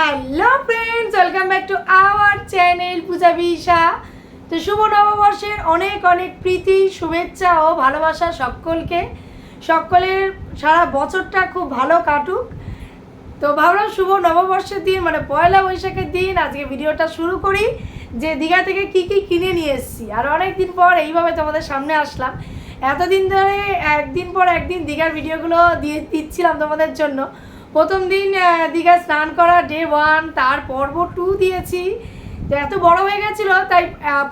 Hello friends welcome back to our channel Puja বিশা তো শুভ নববর্ষের অনেক অনেক প্রীতি, শুভেচ্ছা ও ভালোবাসা সকলকে। সকলের সারা বছরটা খুব ভালো কাটুক। তো ভাবলাম শুভ নববর্ষের দিন মানে পয়লা বৈশাখের দিন, আজকে ভিডিওটা শুরু করি। যে দীঘা থেকে কি কি কিনে নিয়ে এসেছি। আর অনেক দিন পর এইভাবে তোমাদের সামনে আসলাম। এতদিন ধরে একদিন পর একদিন দীঘার ভিডিওগুলো দিয়ে দিচ্ছিলাম তোমাদের জন্য। প্রথম দিন দীঘায় স্নান করা ডে ওয়ান তার পর্ব টু দিয়েছি। এত বড় হয়ে গেছিল, তাই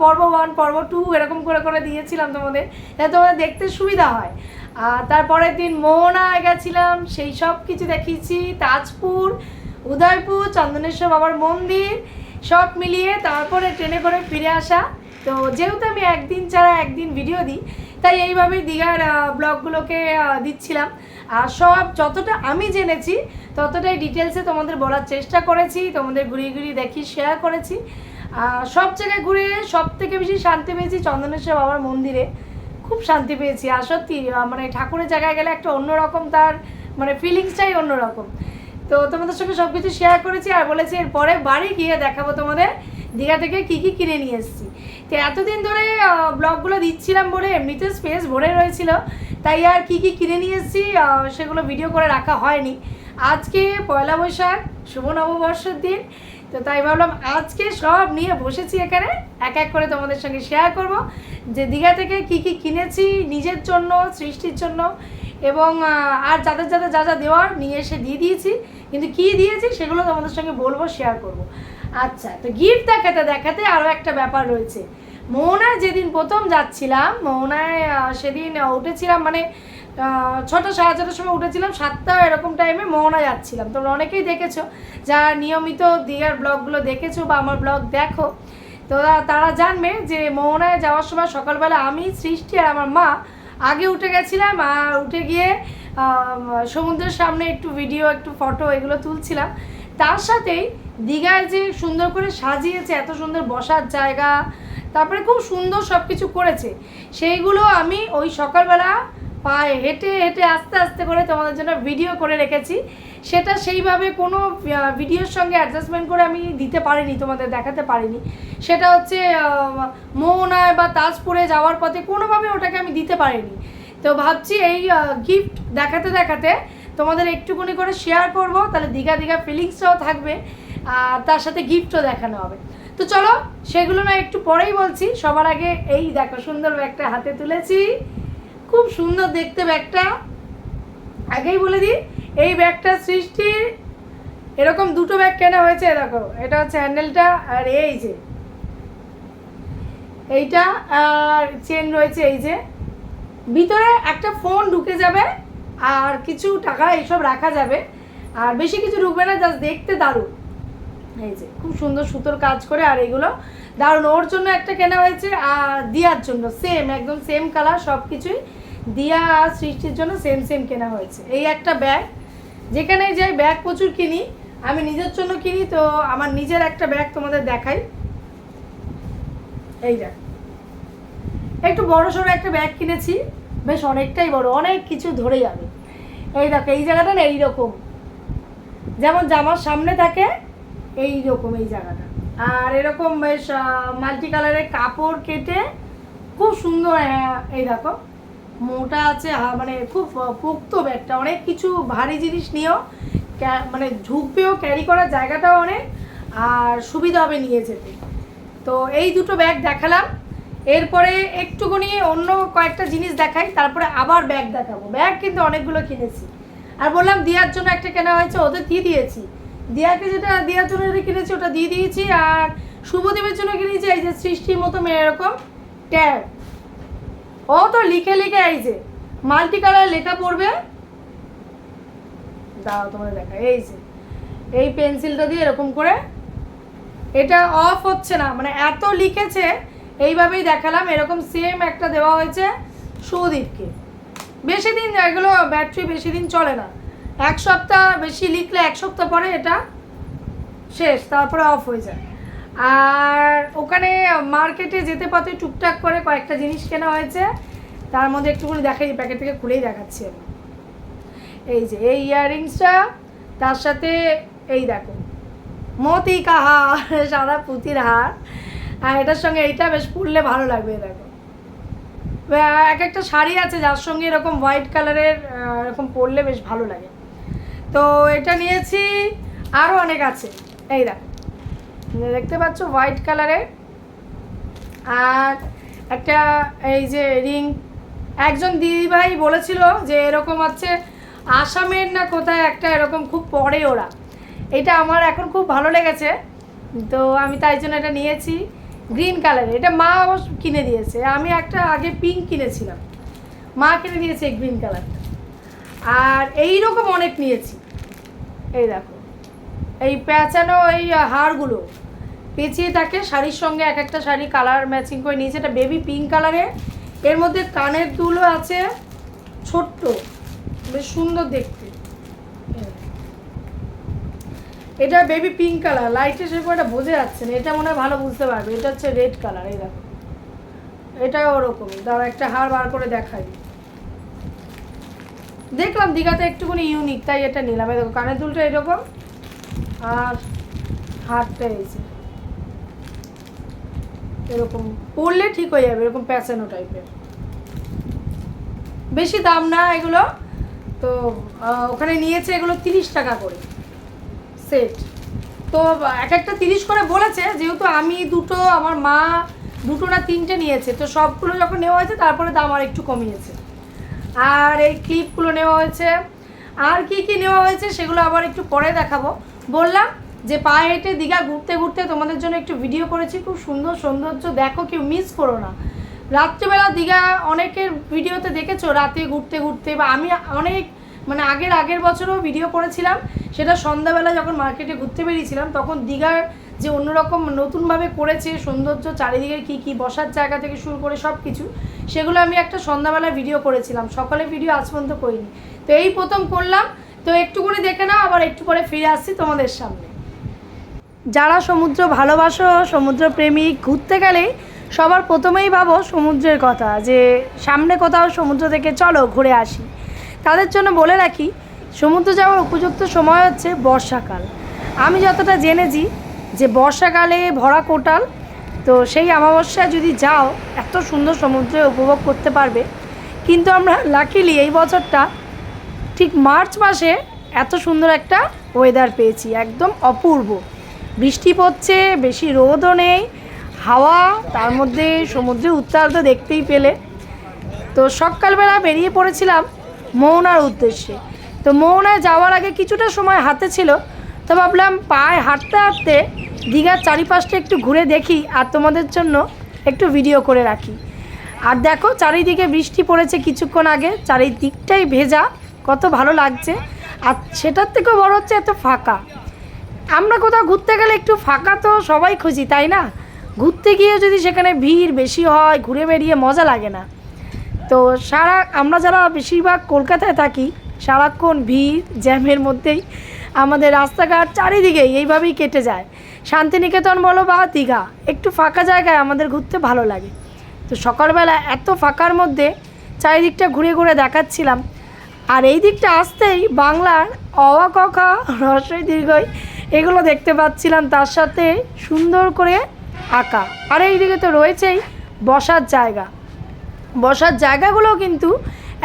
পর্ব ওয়ান পর্ব টু এরকম করে করে দিয়েছিলাম তোমাদের, যাতে তোমাদের দেখতে সুবিধা হয়। আর তারপরের দিন মোহনায় গেছিলাম, সেই সব কিছু দেখিয়েছি, তাজপুর, উদয়পুর, চন্দনেশ্বর বাবার মন্দির, সব মিলিয়ে তারপরে ট্রেনে করে ফিরে আসা। তো যেহেতু আমি একদিন ছাড়া একদিন ভিডিও দিই, তাই এইভাবেই দীঘার ব্লগগুলোকে দিচ্ছিলাম। আর সব যতটা আমি জেনেছি, ততটাই ডিটেলসে তোমাদের বলার চেষ্টা করেছি, তোমাদের ঘুরিয়ে ঘুরিয়ে দেখি শেয়ার করেছি। সব জায়গায় ঘুরে সব থেকে বেশি শান্তি পেয়েছি চন্দনেশ্বর বাবার মন্দিরে। খুব শান্তি পেয়েছি, আর সত্যি মানে ঠাকুরের জায়গায় গেলে একটা অন্যরকম তার মানে ফিলিংসটাই অন্যরকম। তো তোমাদের সঙ্গে সব কিছু শেয়ার করেছি আর বলেছি এরপরে বাড়ি গিয়ে দেখাবো তোমাদের দীঘা থেকে কী কী কিনে নিয়ে এসেছি। তো এতদিন ধরে ব্লগগুলো দিচ্ছিলাম বলে এমনিতে স্পেস ভরে রয়েছিল। তাই আর কি কি কিনে নিয়ে এসেছি সেগুলো ভিডিও করে রাখা হয়নি। আজকে পয়লা বৈশাখ, শুভ নববর্ষের দিন। তো তাই ভাবলাম আজকে সব নিয়ে বসেছি এখানে, এক এক করে তোমাদের সঙ্গে শেয়ার করব। যে দীঘা থেকে কি কি কিনেছি, নিজের জন্য, সৃষ্টির জন্য, এবং আর যাদের যাদের যা যা দেওয়ার নিয়ে এসে দিয়ে দিয়েছি। কিন্তু কি দিয়েছি সেগুলো তোমাদের সঙ্গে বলব শেয়ার করব। আচ্ছা তো গিফট দেখাতে দেখাতে আরও একটা ব্যাপার রয়েছে। মোহনায় যেদিন প্রথম যাচ্ছিলাম মোহনায় সেদিন উঠেছিলাম মানে ছটা, সাড়ে ছটার সময় উঠেছিলাম, সাতটা এরকম টাইমে মোহনা যাচ্ছিলাম। তোমরা অনেকেই দেখেছ, যারা নিয়মিত দিয়ার ব্লগগুলো দেখেছ বা আমার ব্লগ দেখো তো তারা জানবে যে মোহনায় যাওয়ার সময় সকালবেলা আমি, সৃষ্টি আর আমার মা আগে উঠে গেছিলাম, আর উঠে গিয়ে সমুদ্রের সামনে একটু ভিডিও একটু ফটো এগুলো তুলছিলাম। তার সাথেই দীঘায় যে সুন্দর করে সাজিয়েছে, এত সুন্দর বসার জায়গা তারপরে খুব সুন্দর সব কিছু করেছে। সেইগুলো আমি ওই সকালবেলা পায়ে হেঁটে হেঁটে আস্তে আস্তে করে তোমাদের জন্য ভিডিও করে রেখেছি। সেটা সেইভাবে কোনো ভিডিওর সঙ্গে অ্যাডজাস্টমেন্ট করে আমি দিতে পারিনি, তোমাদের দেখাতে পারিনি। সেটা হচ্ছে মোহনায় বা তাজপুরে যাওয়ার পথে কোনোভাবে ওটাকে আমি দিতে পারিনি। তো ভাবছি এই গিফট দেখাতে দেখাতে তোমাদের একটুখানি করে শেয়ার করব, তাহলে দীঘা দীঘা ফিলিংসটাও থাকবে, আর তার সাথে গিফটও দেখানো হবে। তো চলো, সেগুলো না একটু পরেই বলছি। সবার আগে এই দেখো, সুন্দর ব্যাগটা হাতে তুলেছি। খুব সুন্দর দেখতে ব্যাগটা। আগেই বলে দিই, এই ব্যাগটা সৃষ্টির এরকম দুটো ব্যাগ কেনা হয়েছে, দেখো। এটা হচ্ছে হ্যান্ডেলটা আর এই যে। এইটা আর চেন রয়েছে, এই যে। ভিতরে একটা ফোন ঢুকে যাবে আর কিছু টাকা এইসব রাখা যাবে। আর বেশি কিছু ঢুকবে না, জাস্ট দেখতে দারুণ। এই যে, খুব সুন্দর সুতোর কাজ করে আর এগুলো দারুণ। ওর জন্য একটা কেনা হয়েছে আর দিয়ার জন্য সেম একদম সেম কালার সব কিছুই দিয়া আর সৃষ্টির জন্য সেম সেম কেনা হয়েছে। এই একটা ব্যাগ যেখানে যাই ব্যাগ প্রচুর কিনি, আমি নিজের জন্য কিনি, তো আমার নিজের একটা ব্যাগ তোমাদের দেখাই। এই দেখ, একটু বড় সড়ো একটা ব্যাগ কিনেছি, বেশ অনেকটাই বড়, অনেক কিছু ধরে যাবে এই দেখো, এই জায়গাটা না এইরকম। যেমন জামার সামনে থাকে এই রকম এই জায়গাটা। আর এরকম বেশ মাল্টি কালারের কাপড় কেটে খুব সুন্দর এই দেখো, মোটা আছে মানে খুব পোক্ত ব্যাগটা। অনেক কিছু ভারী জিনিস নিয়েও মানে ঝুঁকবেও ক্যারি করার জায়গাটাও অনেক, আর সুবিধা হবে নিয়ে যেতে। তো এই দুটো ব্যাগ দেখালাম। এরপরে একটুখানি অন্য কয়েকটা জিনিস দেখাই, তারপরে আবার ব্যাগ দেখাবো। ব্যাগ কিন্তু অনেকগুলো কিনেছি। আর বললাম দেওয়ার জন্য একটা কেনা হয়েছে, ওদের দিয়ে দিয়েছি। দিয়াকে যেটা দেওয়ার জন্য কিনেছি ওটা দিয়ে দিয়েছি আর শুভদেবের জন্য কিনেছি এই যে সৃষ্টির মতো এরকম ট্যাগ। ও তো লিখে লিখে এই যে মাল্টি কালার লেখা পড়বে। দাও তোমাদের দেখা, এই যে, এই পেন্সিলটা দিয়ে এরকম করে। এটা অফ হচ্ছে না মানে এত লিখেছে, এইভাবেই দেখালাম, এরকম সেম একটা দেওয়া হয়েছে সুদীপকে বেশি দিন, এগুলো ব্যাটারি বেশি দিন চলে না। এক সপ্তাহ বেশি লিখলে এক সপ্তাহ পরে এটা শেষ, তারপরে অফ হয়ে যায়। আর ওখানে মার্কেটে যেতে পথে টুকটাক করে কয়েকটা জিনিস কেনা হয়েছে। তার মধ্যে একটুখানি দেখাই, প্যাকেট থেকে খুলেই দেখাচ্ছি আমি। এই যে, এই ইয়াররিংসটা, তার সাথে এই দেখো মতি কাহা সাদা পুঁতির হার। আর এটার সঙ্গে এইটা বেশ পরলে ভালো লাগবে দেখো। এক একটা শাড়ি আছে, যার সঙ্গে এরকম হোয়াইট কালারের এরকম পরলে বেশ ভালো লাগে। তো এটা নিয়েছি। আরও অনেক আছে। এই দেখো। দেখতে পাচ্ছ হোয়াইট কালারের। আর একটা এই যে রিং। একজন দিদিভাই বলেছিল যে এরকম হচ্ছে আসামের না কোথায় একটা এরকম খুব পরে ওরা। এটা আমার এখন খুব ভালো লেগেছে। তো আমি তাই জন্য এটা নিয়েছি। গ্রিন কালারের। এটা মা অবশ্য কিনে দিয়েছে। আমি একটা আগে পিঙ্ক কিনেছিলাম। মা কিনে দিয়েছে গ্রিন কালারটা। আর এই রকম অনেক নিয়েছি। এই দেখো। এই প্যাঁচানো এই হারগুলো পেঁচিয়ে থাকে শাড়ির সঙ্গে এক একটা শাড়ি কালার ম্যাচিং করে নিয়েছে। এটা বেবি পিঙ্ক কালারের এর। মধ্যে কানের দুলও আছে। ছোট্ট। বেশ সুন্দর দেখতে। এটা বেবি পিঙ্ক কালার লাইটে সেরকম এটা বোঝা যাচ্ছে না। এটা মনে হয় ভালো বুঝতে পারবে। এটা হচ্ছে রেড কালার এই দেখো। এটাও ওরকম দাঁড়া একটা হার বার করে দেখাই। দেখলাম দীঘাতে একটুখানি ইউনিক তাই এটা নিলাম। দেখো, কানের দুলটা এরকম, আর হারটা এই যে। এরকম পরলে ঠিক হয়ে যাবে, এরকম প্যাচানো টাইপের বেশি দাম না এগুলো, তো ওখানে নিয়েছে এগুলো তিরিশ টাকা করে সেট তো, এক একটা তিরিশ করে বলেছে, যেহেতু আমি দুটো, আমার মা দুটো না তিনটে নিয়েছে, তো সবগুলো যখন নেওয়া হয়েছে, তারপরে দাম আর একটু কমিয়েছে। আর এই ক্লিপগুলো নেওয়া হয়েছে। আর কি কি নেওয়া হয়েছে সেগুলো আবার একটু পরে দেখাবো। বললাম যে পায়ে হেঁটে দীঘা ঘুরতে ঘুরতে তোমাদের জন্য একটু ভিডিও করেছি। খুব সুন্দর সৌন্দর্য, দেখো কেউ মিস করো না। রাত্রিবেলা দীঘা অনেকের ভিডিওতে দেখেছ, রাতে ঘুরতে ঘুরতে বা আমি অনেক মানে আগের আগের বছরও ভিডিও করেছিলাম। সেটা সন্ধ্যাবেলা যখন মার্কেটে ঘুরতে বেরিয়েছিলাম, তখন দীঘার যে অন্যরকম নতুনভাবে করেছে, সৌন্দর্য চারিদিকে কী কী বসার জায়গা থেকে শুরু করে সব কিছু সেগুলো আমি একটা সন্ধ্যাবেলা ভিডিও করেছিলাম। সকালে ভিডিও আজ পর্যন্ত করিনি। তো এই প্রথম করলাম। তো একটুখানি দেখে নাও, আবার একটু পরে ফিরে আসছি তোমাদের সামনে। যারা সমুদ্র ভালোবাসো, সমুদ্র প্রেমিক ঘুরতে গেলে সবার প্রথমেই ভাবো সমুদ্রের কথা, যে সামনে কোথাও সমুদ্র থেকে চলো, ঘুরে আসি। তাদের জন্য বলে রাখি, সমুদ্র যাওয়ার উপযুক্ত সময় হচ্ছে বর্ষাকাল। আমি যতটা জেনেছি যে বর্ষাকালে ভরা কোটাল, তো সেই অমাবস্যায় যদি যাও, এত সুন্দর সমুদ্রে উপভোগ করতে পারবে। কিন্তু আমরা লাকিলি এই বছরটা ঠিক মার্চ মাসে এত সুন্দর একটা ওয়েদার পেয়েছি, একদম অপূর্ব। বৃষ্টি পড়ছে, বেশি রোদও নেই, হাওয়া, তার মধ্যে সমুদ্রে উত্তাল তো দেখতেই পেলে। তো সকালবেলা বেরিয়ে পড়েছিলাম মোহনার উদ্দেশ্যে। তো মোহনায় যাওয়ার আগে কিছুটা সময় হাতে ছিল তো ভাবলাম পায়ে হাঁটতে হাঁটতে দীঘার চারিপাশটা একটু ঘুরে দেখি আর তোমাদের জন্য একটু ভিডিও করে রাখি। আর দেখো, চারিদিকে বৃষ্টি পড়েছে কিছুক্ষণ আগে চারিদিকটাই ভেজা, কত ভালো লাগছে। আর সেটার থেকেও বড় হচ্ছে এত ফাঁকা। আমরা কোথাও ঘুরতে গেলে একটু ফাঁকা তো সবাই খুঁজি, তাই না? ঘুরতে গিয়ে যদি সেখানে ভিড় বেশি হয়, ঘুরে বেরিয়ে মজা লাগে না। তো সারা, আমরা যারা বেশিরভাগ কলকাতায় থাকি, সারাক্ষণ ভিড়, জ্যামের মধ্যেই আমাদের রাস্তাঘাট চারিদিকেই এইভাবেই কেটে যায়। শান্তিনিকেতন বলো বা দীঘা, একটু ফাঁকা জায়গায় আমাদের ঘুরতে ভালো লাগে। তো সকালবেলা এত ফাঁকার মধ্যে চারিদিকটা ঘুরে ঘুরে দেখাচ্ছিলাম। আর এই দিকটা আসতেই বাংলার অওয়া কখা রসই দীর্ঘই এগুলো দেখতে পাচ্ছিলাম। তার সাথে সুন্দর করে আঁকা। আর এই দিকে তো রয়েছেই বসার জায়গা। বসার জায়গাগুলো কিন্তু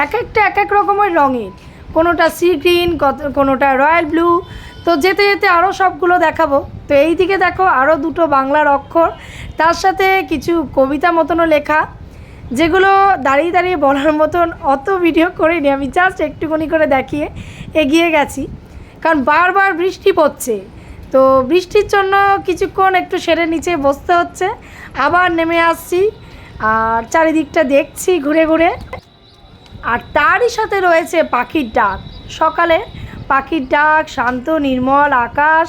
এক একটা এক এক রকমের রঙের। কোনোটা সি গ্রিন কোনোটা রয়্যাল ব্লু তো যেতে যেতে আরও সবগুলো দেখাবো। তো এই দিকে দেখো আরও দুটো বাংলার অক্ষর। তার সাথে কিছু কবিতা মতনও লেখা, যেগুলো দাঁড়িয়ে দাঁড়িয়ে বলার মতন অত ভিডিও করিনি। আমি জাস্ট একটুখানি করে দেখিয়ে এগিয়ে গেছি। কারণ বারবার বৃষ্টি পড়ছে। তো বৃষ্টির জন্য কিছুক্ষণ একটু সেরে নিচে বসতে হচ্ছে। আবার নেমে আসছি। আর চারিদিকটা দেখছি ঘুরে ঘুরে। আর তারই সাথে রয়েছে পাখির ডাক। সকালে পাখির ডাক, শান্ত, নির্মল আকাশ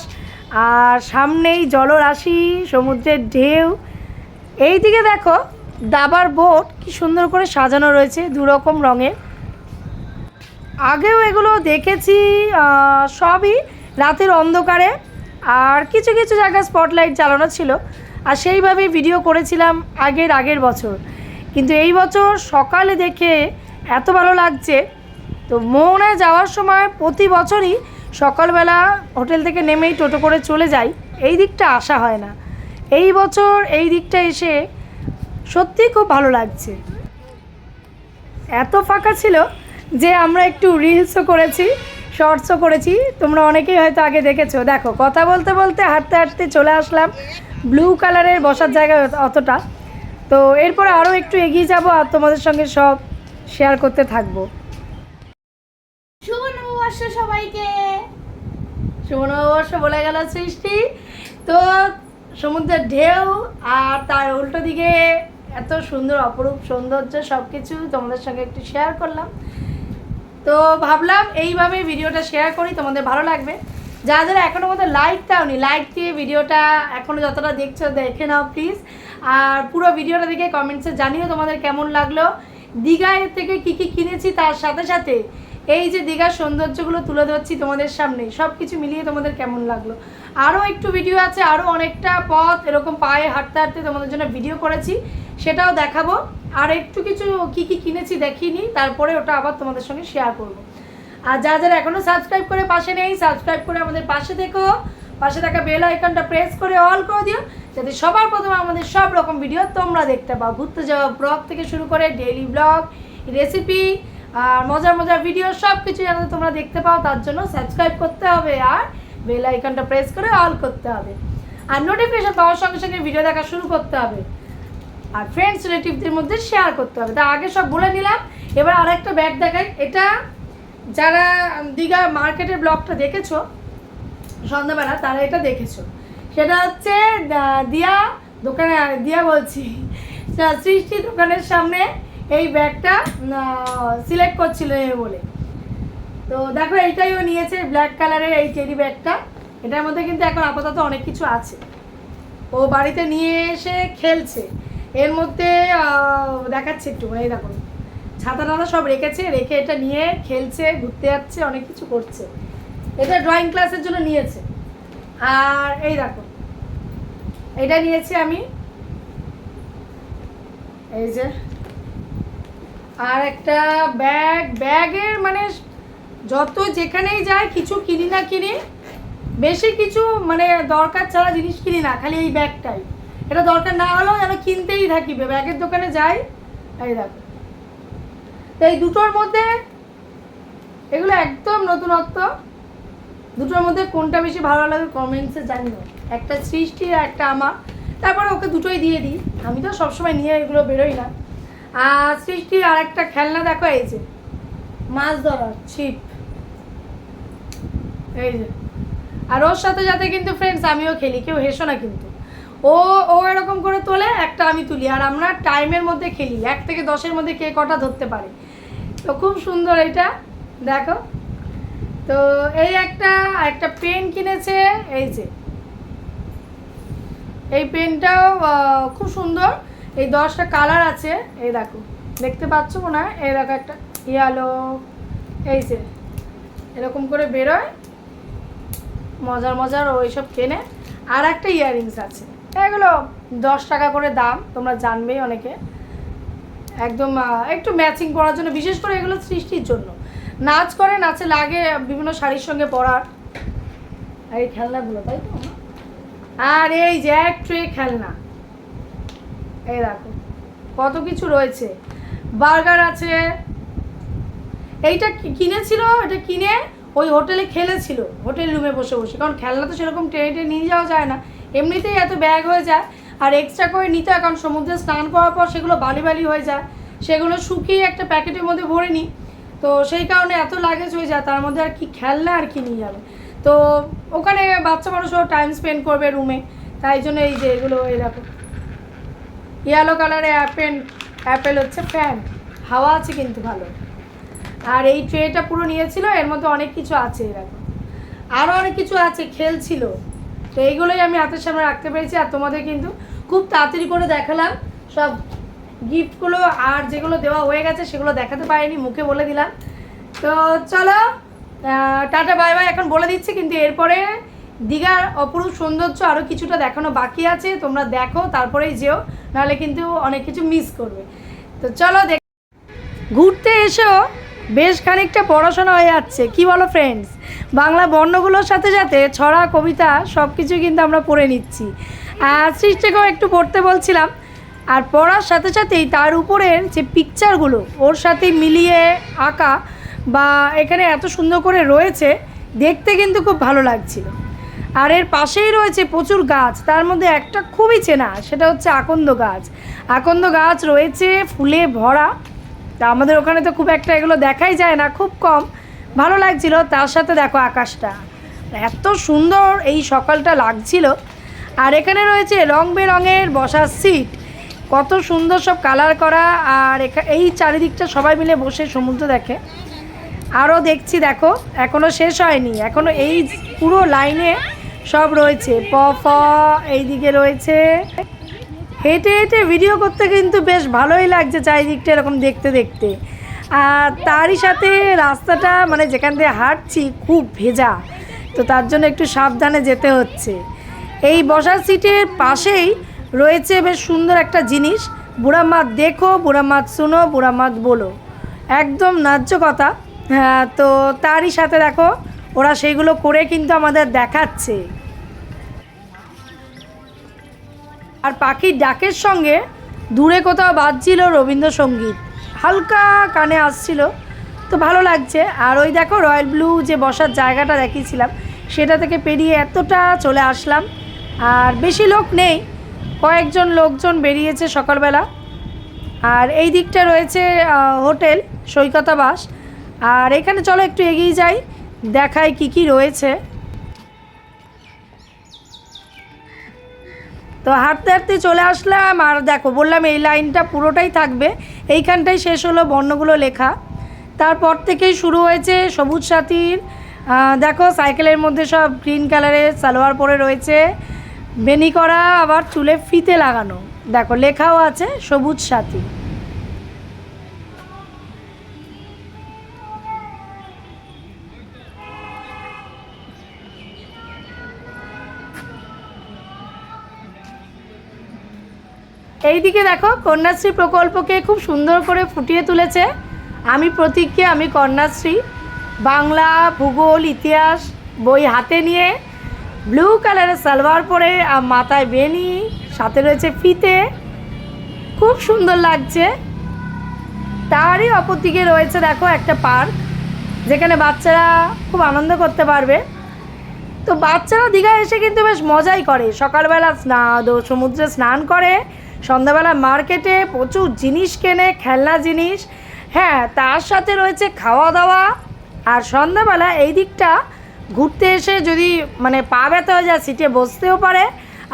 আর সামনেই জলরাশি, সমুদ্রের ঢেউ। এই দিকে দেখো, দাবার বোট কি সুন্দর করে সাজানো রয়েছে দু রকম রঙের আগেও এগুলো দেখেছি সবই রাতের অন্ধকারে আর কিছু কিছু জায়গায় স্পটলাইট জ্বালানো ছিল। আর সেইভাবেই ভিডিও করেছিলাম আগের আগের বছর। কিন্তু এই বছর সকালে দেখে এত ভালো লাগছে। তো মোহনায় যাওয়ার সময় প্রতি বছরই সকালবেলা হোটেল থেকে নেমেই টোটো করে চলে যাই। এই দিকটা আসা হয় না। এই বছর এই দিকটা এসে সত্যিই খুব ভালো লাগছে। এত ফাঁকা ছিল যে আমরা একটু রিলসও করেছি শর্টসও করেছি। তোমরা অনেকেই হয়তো আগে দেখেছ। দেখো, কথা বলতে বলতে হাঁটতে হাঁটতে চলে আসলাম। ব্লু কালারের বসার জায়গা অতটা। তো এরপরে আরও একটু এগিয়ে যাব আর তোমাদের সঙ্গে সব শেয়ার করতে থাকব। শুভ নববর্ষ সবাইকে। শুভ নববর্ষ বলে গেল সৃষ্টি। তো সমুদ্রের ঢেউ আর তার উল্টো দিকে এত সুন্দর অপরূপ সৌন্দর্য সব কিছু তোমাদের সঙ্গে একটু শেয়ার করলাম। তো ভাবলাম এইভাবে ভিডিওটা শেয়ার করি তোমাদের ভালো লাগবে। যারা যারা এখনও মধ্যে লাইক দাওনি লাইক দিয়ে ভিডিওটা এখনও যতটা দেখছ দেখে নাও প্লিজ আর পুরো ভিডিওটা দেখে কমেন্টসে জানিও তোমাদের কেমন লাগল। দীঘায় থেকে কি কি কিনেছি তার সাথে সাথে এই যে দীঘার সৌন্দর্যগুলো তুলে ধরছি তোমাদের সামনে সব কিছু মিলিয়ে তোমাদের কেমন লাগল? আরও একটু ভিডিও আছে আরও অনেকটা পথ এরকম পায়ে হাঁটতে হাঁটতে তোমাদের জন্য ভিডিও করেছি, সেটাও দেখাবো। আর একটু কিছু কি কি কিনেছি দেখিনি, তারপরে ওটা আবার তোমাদের সঙ্গে শেয়ার করব। আর যারা যারা এখনও সাবস্ক্রাইব করে পাশে নেই সাবস্ক্রাইব করে আমাদের পাশে থেকো পাশে থাকা বেল আইকনটা প্রেস করে অল করে দিও, যাতে সবার প্রথমে আমাদের সব রকম ভিডিও তোমরা দেখতে পাও। ঘুরতে যাওয়া ব্লগ থেকে শুরু করে ডেইলি ব্লগ রেসিপি আর মজার মজার ভিডিও সব কিছু যাতে তোমরা দেখতে পাও, তার জন্য সাবস্ক্রাইব করতে হবে আর বেল আইকনটা প্রেস করে অল করতে হবে। আর নোটিফিকেশন পাওয়ার সঙ্গে সঙ্গে ভিডিও দেখা শুরু করতে হবে। আর ফ্রেন্ডস রিলেটিভদের মধ্যে শেয়ার করতে হবে। তা আগে সব বলে নিলাম, এবার আরেকটা ব্যাগ দেখাই। এটা যারা দীঘা মার্কেটের ব্লগটা দেখেছ সন্ধ্যাবেলা তারা এটা দেখেছ। সেটা হচ্ছে দিয়া দোকানে দিয়া বলছি সৃষ্টি দোকানের সামনে এই ব্যাগটা সিলেক্ট করছিল বলে। তো দেখো, এইটাই ও নিয়েছে ব্ল্যাক কালারের এই টেডি ব্যাগটা এটার মধ্যে কিন্তু এখন আপাতত অনেক কিছু আছে। ও বাড়িতে নিয়ে এসে খেলছে। এর মধ্যে দেখাচ্ছে একটু, এই দেখো। ছাতা টাতা সব রেখেছে, রেখে এটা নিয়ে খেলছে, ঘুরতে যাচ্ছে, অনেক কিছু করছে। এটা ড্রয়িং ক্লাসের জন্য নিয়েছে। আর এই দেখো, এটা নিয়েছি আমি, এই যে, আর একটা ব্যাগ ব্যাগের মানে যত যেখানেই যায় কিছু কিনি না কিনি, বেশি কিছু মানে দরকার ছাড়া জিনিস কিনি না, খালি এই ব্যাগটাই এটা দরকার না হলেও যেন কিনতেই থাকি ব্যাগের দোকানে যাই, এই দেখো। তো এই দুটোর মধ্যে এগুলো একদম নতুনত্ব। দুটোর মধ্যে কোনটা বেশি ভালো লাগে কমেন্টসে জানিও। একটা সৃষ্টি আর একটা আমার তারপরে ওকে দুটোই দিয়ে দিই। আমি তো সবসময় নিয়ে এগুলো বেরোই না। আর সৃষ্টির আর একটা খেলনা দেখো, এই যে, মাছ ধরার ছিপ এই যে। আর ওর সাথে সাথে কিন্তু ফ্রেন্ডস আমিও খেলি, কেউ হেসো না কিন্তু। ও ও এরকম করে তোলে, একটা আমি তুলি। আর আমরা টাইমের মধ্যে খেলি। এক থেকে দশের মধ্যে কে কটা ধরতে পারে। তো খুব সুন্দর এটা। দেখো। তো এই একটা একটা পেন কিনেছে, এই যে। এই পেনটাও খুব সুন্দর। এই দশটা কালার আছে, এই দেখো, দেখতে পাচ্ছ হয়? এই দেখো একটা ইয়ালো এই যে, এরকম করে বেরোয়। মজার মজার ওইসব কেনে। আর একটা ইয়াররিংস আছে। এগুলো দশ টাকা করে দাম, তোমরা জানবেই অনেকে। একদম একটু ম্যাচিং করার জন্য, বিশেষ করে এগুলো সৃষ্টির জন্য। নাচ করে নাচে লাগে বিভিন্ন শাড়ির সঙ্গে পরার আর এই খেলনাগুলো তাই তো? আর এই যে এক ট্রে খেলনা। এই দেখো কত কিছু রয়েছে। বার্গার আছে। এইটা কিনেছিল? এটা কিনে ওই হোটেলে খেলেছিল হোটেল রুমে বসে বসে। কারণ খেলনা তো সেরকম ট্রেনে নিয়ে যাওয়া যায় না। এমনিতেই এত ব্যাগ হয়ে যায়। আর এক্সট্রা করে নিতে হয় কারণ সমুদ্রে স্নান করার পর সেগুলো বালি বালি হয়ে যায়। সেগুলো শুকিয়ে একটা প্যাকেটের মধ্যে ভরে নিই। তো সেই কারণে এত লাগেজ হয়ে যায়, তার মধ্যে আর কি খেলনা আর কি নিয়ে যাবে। তো ওখানে বাচ্চা মানুষও টাইম স্পেন্ড করবে রুমে তাই জন্য এই যে এগুলো এরকম ইয়েলো কালারে অ্যাপেল অ্যাপেল হচ্ছে ফ্যান হাওয়া আছে কিন্তু ভালো। আর এই ট্রেটা পুরো নিয়েছিল, এর মধ্যে অনেক কিছু আছে এরকম আরও অনেক কিছু আছে খেলছিল তো এইগুলোই আমি হাতের সামনে রাখতে পেরেছি, আর তোমাদের কিন্তু খুব তাড়াতাড়ি করে দেখালাম, সব গিফটগুলো আর যেগুলো দেওয়া হয়ে গেছে সেগুলো দেখাতে পারিনি, মুখে বলে দিলাম। তো চলো টাটা, বাই বাই, এখন বলে দিচ্ছি, কিন্তু এরপরে দীঘার অপরূপ সৌন্দর্য আরও কিছুটা দেখানো বাকি আছে, তোমরা দেখো, তারপরেই যেও, নাহলে কিন্তু অনেক কিছু মিস করবে। তো চলো দেখ ঘুরতে এসেও বেশ খানিকটা পড়াশোনা হয়ে যাচ্ছে, কি বলো ফ্রেন্ডস বাংলা বর্ণগুলোর সাথে সাথে ছড়া, কবিতা সব কিছু কিন্তু আমরা পড়ে নিচ্ছি। আর সৃষ্টিকেও একটু পড়তে বলছিলাম আর পড়ার সাথে সাথেই তার উপরের যে পিকচারগুলো ওর সাথে মিলিয়ে আঁকা বা এখানে এত সুন্দর করে রয়েছে, দেখতে কিন্তু খুব ভালো লাগছিল। আর এর পাশেই রয়েছে প্রচুর গাছ, তার মধ্যে একটা খুবই চেনা, সেটা হচ্ছে আকন্দ গাছ। আকন্দ গাছ রয়েছে ফুলে ভরা, তা আমাদের ওখানে তো খুব একটা এগুলো দেখাই যায় না, খুব কম। ভালো লাগছিল, তার সাথে দেখো আকাশটা। এত সুন্দর এই সকালটা লাগছিল। আর এখানে রয়েছে রং বেরঙের বসার সিট কত সুন্দর সব কালার করা আর এই চারিদিকটা সবাই মিলে বসে সমুদ্র দেখে। আরও দেখছি, দেখো এখনও শেষ হয়নি। এখনও এই পুরো লাইনে সব রয়েছে। প, ফ এইদিকে রয়েছে। হেঁটে হেঁটে ভিডিও করতে কিন্তু বেশ ভালোই লাগছে চারিদিকটা এরকম দেখতে দেখতে। আর তারই সাথে রাস্তাটা মানে যেখান দিয়ে হাঁটছি, খুব ভেজা। তো তার জন্য একটু সাবধানে যেতে হচ্ছে। এই বসার সিটের পাশেই রয়েছে বেশ সুন্দর একটা জিনিস। বুড়া মাত দেখো, বুড়া মাত শুনো, বুড়া মাত বলো। একদম ন্যায্য কথা। হ্যাঁ তো তারই সাথে দেখো, ওরা সেইগুলো করে কিন্তু আমাদের দেখাচ্ছে। আর পাখির ডাকের সঙ্গে দূরে কোথাও বাজছিল রবীন্দ্রসঙ্গীত। হালকা কানে আসছিল, তো ভালো লাগছে। আর ওই দেখো, রয়্যাল ব্লু যে বসার জায়গাটা দেখিয়েছিলাম, সেটা থেকে পেরিয়ে এতটা চলে আসলাম। আর বেশি লোক নেই কয়েকজন লোকজন বেরিয়েছে সকালবেলা। আর এই দিকটা রয়েছে হোটেল সৈকতাবাস আর এখানে চলো একটু এগিয়ে যাই দেখায় কি কি রয়েছে। তো হাঁটতে হাঁটতে চলে আসলাম, আর দেখো, বললাম এই লাইনটা পুরোটাই থাকবে। এইখানটাই শেষ হলো বর্ণগুলো লেখা। তারপর থেকেই শুরু হয়েছে সবুজ সাথীর দেখো, সাইকেলের মধ্যে সব গ্রিন কালারের সালোয়ার পরে রয়েছে। বেনি করা আবার চুলে ফিতে লাগানো। দেখো, লেখাও আছে, সবুজ সাথী। এইদিকে দেখো, কন্যাশ্রী প্রকল্পকে খুব সুন্দর করে ফুটিয়ে তুলেছে। আমি প্রতীককে, আমি কন্যাশ্রী। বাংলা, ভূগোল, ইতিহাস, বই হাতে নিয়ে ব্লু কালারের সালোয়ার পরে আর মাথায় বেনি, সাথে রয়েছে ফিতে। খুব সুন্দর লাগছে। তারই অপর দিকে রয়েছে, দেখো, একটা পার্ক, যেখানে বাচ্চারা খুব আনন্দ করতে পারবে। তো বাচ্চারা দীঘা এসে কিন্তু বেশ মজাই করে। সকালবেলা স্নান, সমুদ্রে স্নান করে, সন্ধ্যাবেলা মার্কেটে প্রচুর জিনিস কেনে, খেলনা জিনিস। হ্যাঁ তার সাথে রয়েছে খাওয়া দাওয়া। আর সন্ধ্যাবেলা এই দিকটা ঘুরতে এসে যদি মানে পা ব্যথা হয়ে যায়, সিটে বসতেও পারে,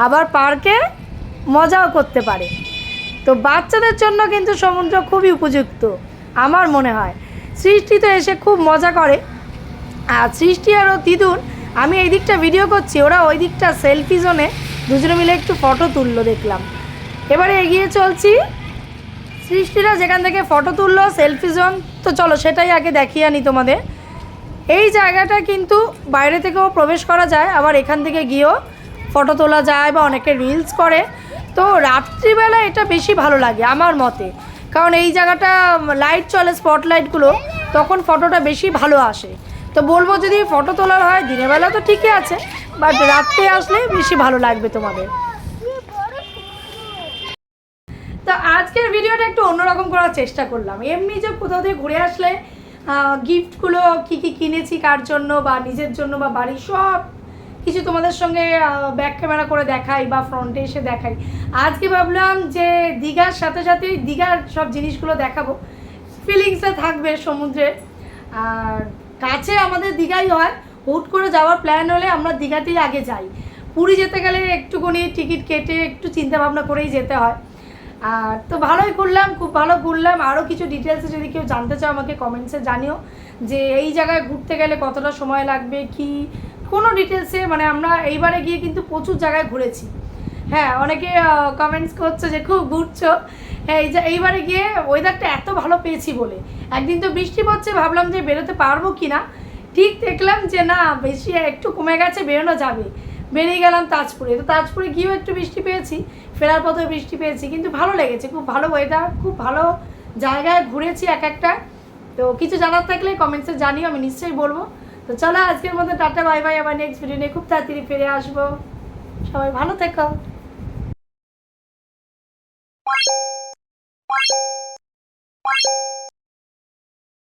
আবার পার্কে মজাও করতে পারে। তো বাচ্চাদের জন্য কিন্তু সমুদ্র খুবই উপযুক্ত, আমার মনে হয়। সৃষ্টি তো এসে খুব মজা করে। আর সৃষ্টি আরও দিদুন আমি এই দিকটা ভিডিও করছি, ওরা ওই দিকটা সেলফি জোনে দুজনে মিলে একটু ফটো তুললো দেখলাম। এবারে এগিয়ে চলছি। সৃষ্টিরা যেখান থেকে ফটো তুললো সেলফি জোন তো চলো সেটাই আগে দেখিয়ে আনি তোমাদের। এই জায়গাটা কিন্তু বাইরে থেকেও প্রবেশ করা যায়, আবার এখান থেকে গিয়েও ফটো তোলা যায় বা অনেকে রিলস করে। তো রাত্রিবেলা এটা বেশি ভালো লাগে আমার মতে। কারণ এই জায়গাটা লাইট চলে স্পটলাইটগুলো তখন ফটোটা বেশি ভালো আসে। তো বলব যদি ফটো তোলার হয়, দিনের বেলা তো ঠিকই আছে বাট রাত্রে আসলে বেশি ভালো লাগবে তোমাদের। তো আজকের ভিডিওটা একটু অন্যরকম করার চেষ্টা করলাম। এমনি যে কোথাও থেকে ঘুরে আসলে গিফটগুলো কি কি কিনেছি, কার জন্য বা নিজের জন্য বা বাড়ির সব কিছু তোমাদের সঙ্গে ব্যাক ক্যামেরা করে দেখাই বা ফ্রন্টে এসে দেখাই। আজকে ভাবলাম যে দীঘার সাথে সাথে দীঘার সব জিনিসগুলো দেখাবো। ফিলিংসে থাকবে সমুদ্রের আর কাছে আমাদের দীঘাই হয়। হুট করে যাওয়ার প্ল্যান হলে আমরা দীঘাতেই আগে যাই। পুরী যেতে গেলে একটুখানি টিকিট কেটে একটু চিন্তা ভাবনা করেই যেতে হয়। আর তো ভালোই ঘুরলাম, খুব ভালো ঘুরলাম। আরও কিছু ডিটেলসে যদি কেউ জানতে চাও আমাকে কমেন্টসে জানিও যে এই জায়গায় ঘুরতে গেলে কতটা সময় লাগবে, কি, কোনো ডিটেলসে মানে আমরা এইবারে গিয়ে কিন্তু প্রচুর জায়গায় ঘুরেছি। হ্যাঁ অনেকে কমেন্টস করছে যে খুব ঘুরছো। হ্যাঁ এই যে এইবারে গিয়ে ওয়েদারটা এত ভালো পেয়েছি বলে। একদিন তো বৃষ্টি পড়ছে, ভাবলাম যে বেরোতে পারব কি না ঠিক দেখলাম যে না, বেশি একটু কমে গেছে, বেরোনো যাবে। বেরিয়ে গেলাম তাজপুরে। তো তাজপুরে গিয়েও একটু বৃষ্টি পেয়েছি, ফেরার পথেও বৃষ্টি পেয়েছি, কিন্তু ভালো লেগেছে, খুব ভালো ওয়েদার খুব ভালো জায়গায় ঘুরেছি এক একটা। তো কিছু জানার থাকলে কমেন্টসে জানিও, আমি নিশ্চয়ই বলব। তো চলো আজকের মধ্যে টাটা বাই বাই আবার নেক্সট ভিডিও নিয়ে খুব তাড়াতাড়ি ফিরে আসব। সবাই ভালো থেকো।